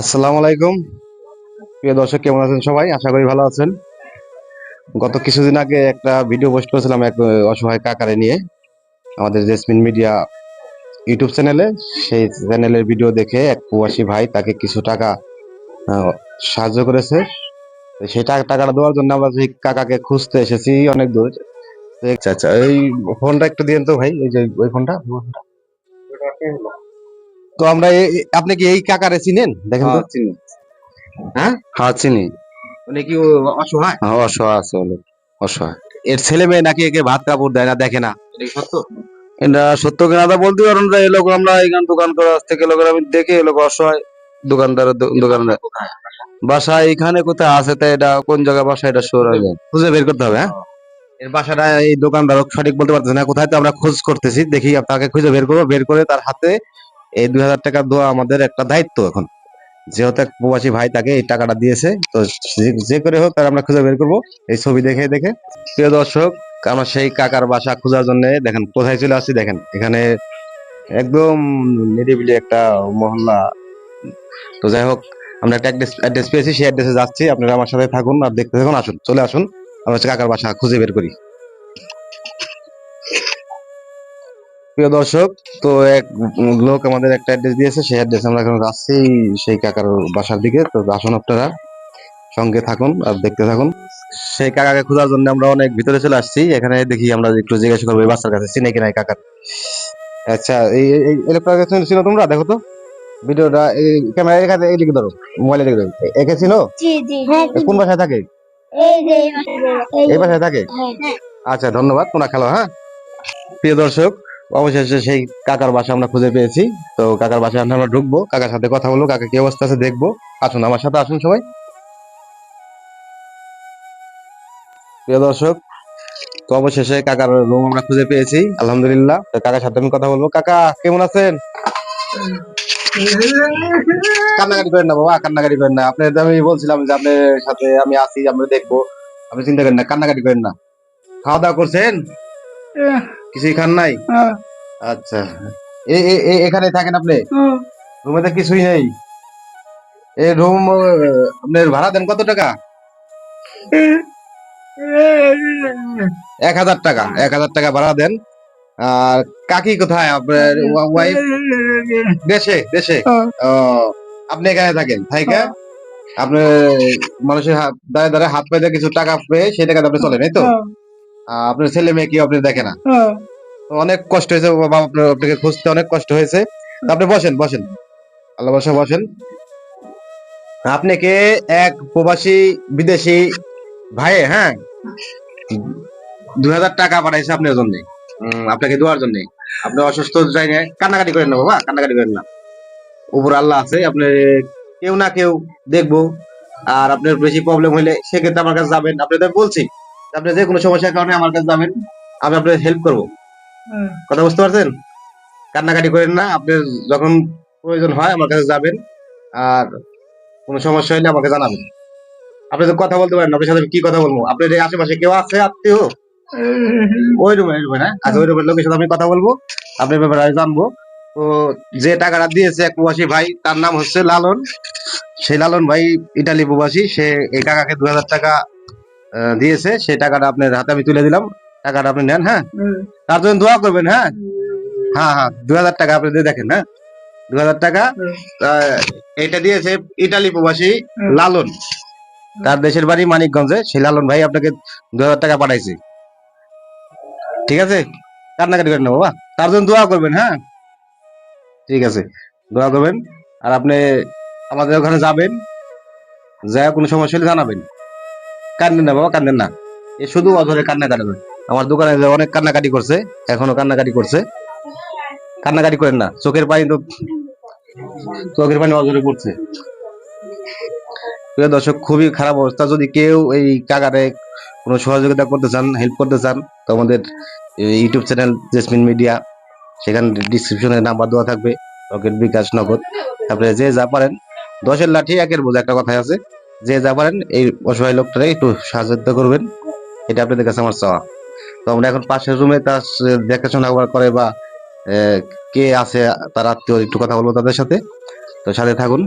আসসালামু আলাইকুম। প্রিয় দর্শক, কেমন আছেন সবাই? আশা করি ভালো আছেন। গত কিছুদিন আগে একটা ভিডিও পোস্ট করেছিলাম এক অসহায় কাকারে নিয়ে। আমাদের জেসমিন মিডিয়া ইউটিউব চ্যানেলে। সেই চ্যানেলের ভিডিও দেখে এক প্রবাসী ভাই তাকে কিছু টাকা সাহায্য করেছে। সেই টাকা, টাকাটা দেওয়ার জন্য আমরা সেই কাকাকে খুঁজতে এসেছি অনেক দূর। আচ্ছা আচ্ছা এই ফোনটা একটু দিন তো ভাই। এই যে ওই ফোনটা। তো আমরা এই- এই- আপনি কি এই কাকারে চিনেন? দেখেন তো। চিনি। হ্যাঁ? হ্যাঁ চিনি। উনি কি অসহায়? হ্যাঁ অসহায় আছে অনেক অসহায়। এর ছেলে মেয়ে নাকি একে ভাত কাপড় দেয় না দেখে না। সত্য? এটা সত্য কিনা তা বলতে পারুন না লোক আমরা এখান দোকান করার থেকে এলোক আমি দেখে এলোক অসহায়। দোকানদার দোকানদার। বাসা এখানে কোথায় আছে তা এটা কোন জায়গায় বাসা এটা শোর হয়ে যায়। খুঁজে বের করতে হবে হ্যাঁ? এর বাসাটা এই দোকানদার সঠিক বলতে পারতেছে না কোথায় তো আমরা খোঁজ করতেছি দেখি তাকে খুঁজে বের করব বের করে তার হাতে এই দুই হাজার টাকা দেওয়া আমাদের একটা দায়িত্ব এখন। যেহেতু এক প্রবাসী ভাই তাকে এই টাকাটা দিয়েছে, তো যে- করে হোক তার আমরা খুঁজে বের করব এই ছবি দেখে দেখে। প্রিয় দর্শক, আমরা সেই কাকার বাসা খোঁজার জন্য দেখেন, কোথায় চলে আসছি দেখেন। এখানে একদম নিরিবিলি একটা মহল্লা। তো যাই হোক, আমরা একটা অ্যাড্রেস পেয়েছি, সেই অ্যাড্রেসে যাচ্ছি। আপনারা আমার সাথে থাকুন আর দেখতে থাকুন, আসুন, চলে আসুন। আমরা কাকার বাসা খুঁজে বের করি। প্রিয় দর্শক তো এক লোক আমাদের একটা অ্যাড্রেস দিয়েছে সেই অ্যাড্রেস আমরা এখন যাচ্ছি সেই কাকার বাসার দিকে। তো আসুন আপনারা সঙ্গে থাকুন আর দেখতে থাকুন। সেই কাকাকে খোঁজার জন্য আমরা অনেক ভিতরে চলে আসছি। এখানে দেখি আমরা একটু জিজ্ঞাসা করব এই বাচ্চার কাছে চিনে কিনা এই কাকার? আচ্ছা এই ইলেকট্রিক ছিল তোমরা? দেখো তো। ভিডিওটা এই ক্যামেরা এখানে এই দিকে ধরো মোবাইলে দিকে ধরো। একে জি হ্যাঁ কোন বাসায় থাকে? এই বাসায় থাকে? হ্যাঁ। আচ্ছা ধন্যবাদ তোমরা খেলো হ্যাঁ? প্রিয় দর্শক অবশেষে সেই কাকার বাসা আমরা খুঁজে পেয়েছি। তো কাকার বাসায় আমরা ঢুকবো, কাকার সাথে কথা বলব, কাকা কি অবস্থা আছে দেখব। আসুন, আমার সাথে আসুন সবাই। প্রিয় দর্শক, তো অবশেষে কাকার রুম আমরা খুঁজে পেয়েছি, আলহামদুলিল্লাহ। তো কাকার সাথে আমি কথা বলব। কাকা, কেমন আছেন? কান্নাকাটি করেন না বাবা, কান্নাকাটি করেন না। আপনার আমি বলছিলাম যে আপনার সাথে আমি আসি, আমরা দেখব। আপনি চিন্তা করেন না, কান্নাকাটি করেন না। খাওয়া দাওয়া করছেন? কিছুই খান নাই? আচ্ছা। এ এ- এখানে থাকেন আপনি? রুমে তো কিছুই নেই। এই রুম আপনার ভাড়া দেন কত টাকা? এক হাজার টাকা এক হাজার টাকা ভাড়া দেন। আর কাকি কোথায়? আপনার ওয়াইফ দেশে দেশে? ও আপনি এখানে থাকেন থাইকা আপনি মানুষের হাত দাঁড়ে দাঁড়ে হাত পায়ে কিছু টাকা পেয়ে সেই টাকা আপনি চলেন এই তো? আপনার ছেলে মেয়ে কি আপনি দেখে না। অনেক কষ্ট হয়েছে বাবা আপনার আপনাকে খুঁজতে অনেক কষ্ট হয়েছে। আপনি বসেন বসেন। আল্লাহ বসে বসেন। আপনাকে এক প্রবাসী বিদেশি ভাই হ্যাঁ? দুই হাজার টাকা পাঠাইছে আপনার জন্য। আপনাকে দেওয়ার জন্য। আপনি অসুস্থ যাই না কান্নাকাটি করেন না বাবা কান্নাকাটি করেন না। উপর আল্লাহ আছে আপনি কেউ না কেউ দেখব। আর আপনার বেশি প্রবলেম হইলে সেক্ষেত্রে আমার কাছে যাবেন। আপনি তো বলছি আপনি যে কোনো সমস্যার কারণে আমার কাছে যাবেন আমি আপনার হেল্প করব। কথা বুঝতে পারছেন? কান্নাকাটি করেন না আপনি যখন প্রয়োজন হয় আমার কাছে যাবেন আর কোনো সমস্যা হলে আমাকে জানাবেন। আপনি তো কথা বলতে পারেন আপনার সাথে কি কথা বলব? আপনার এই আশেপাশে কেউ আছে আত্মীয়? ওই রুমে রুমে না? আচ্ছা ওই রুমের লোকের সাথে আমি কথা বলব আপনার ব্যাপারে আমি জানব। তো যে টাকাটা দিয়েছে এক প্রবাসী ভাই তার নাম হচ্ছে লালন। সেই লালন ভাই ইটালি প্রবাসী সে এই কাকাকে দু হাজার টাকা দিয়েছে সেই টাকাটা আপনার হাতে আমি তুলে দিলাম টাকাটা আপনি নেন হ্যাঁ? তার জন্য দোয়া করবেন হ্যাঁ? হ্যাঁ হ্যাঁ দু হাজার টাকা আপনি দিয়ে দেখেন হ্যাঁ? দু হাজার টাকা এটা দিয়েছে ইটালি প্রবাসী লালন। তার দেশের বাড়ি মানিকগঞ্জে সেই লালন ভাই আপনাকে দু হাজার টাকা পাঠাইছে। ঠিক আছে? কান্নাকাটি করেন না বাবা। তার জন্য দোয়া করবেন হ্যাঁ? ঠিক আছে দোয়া করবেন। আর আপনি আমাদের ওখানে যাবেন যা কোনো সমস্যা হলে জানাবেন। কান্দেন না বাবা, কান্দেন না। এ শুধু অধরে কান্না কাটবে। আমার দোকানে অনেক কান্নাকাটি করছে, এখনও কান্নাকাটি করছে। কান্নাকাটি করেন না, চোখের পানি তো চোখের পানি অজরে পড়ছে। প্রিয় দর্শক, খুবই খারাপ অবস্থা। যদি কেউ এই কাকারে কোনো সহযোগিতা করতে চান হেল্প করতে চান, তো আমাদের ইউটিউব চ্যানেল জেসমিন মিডিয়া, সেখানে ডিসক্রিপশনে নাম্বার দেওয়া থাকবে, রকেট বিকাশ নগদ। তারপরে যে যা পারেন, দশের লাঠি একের বোঝা একটা কথাই আছে। যে যা পারেন, এই অসহায় লোকটাকে একটু সাহায্য করবেন। এটা আপনাদের কাছে আমার চাওয়া। তো আমরা এখন পাশের রুমে তার দেখাশোনা করে বা কে আছে, তার আত্মীয়, একটু কথা বলব তাদের সাথে। তো সাথে থাকুন।